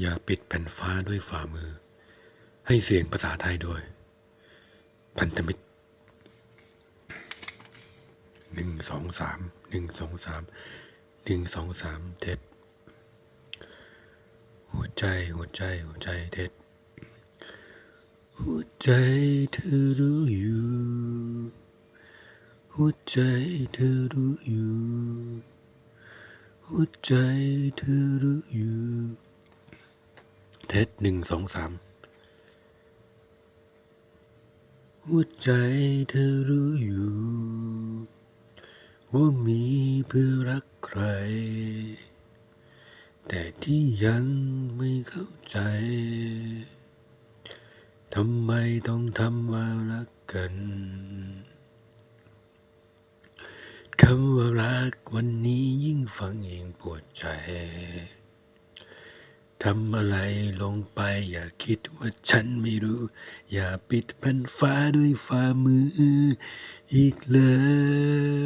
อย่าปิดแผ่นฟ้าด้วยฝ่ามือ ให้เสียงภาษาไทยด้วยพันธมิตรหนึ่งสองสามหนึ่งสองสามหนึ่งสองสามเท็ดหัวใจหัวใจหัวใจเท็ดหัวใจเธอรู้อยู่ หัวใจเธอรู้อยู่ หัวใจเธอรู้อยู่ เท็ดหนึ่งสองสามหัวใจเธอรู้อยู่ ว่ามีเพื่อรักใคร แต่ที่ยังไม่เข้าใจทำไมต้องทำว่ารักกันคำว่ารักวันนี้ยิ่งฟังยิ่งปวดใจ ทำอะไรลงไป อย่าคิดว่าฉันไม่รู้ อย่าปิดแผ่นฟ้าด้วยฝ่ามืออีกเลย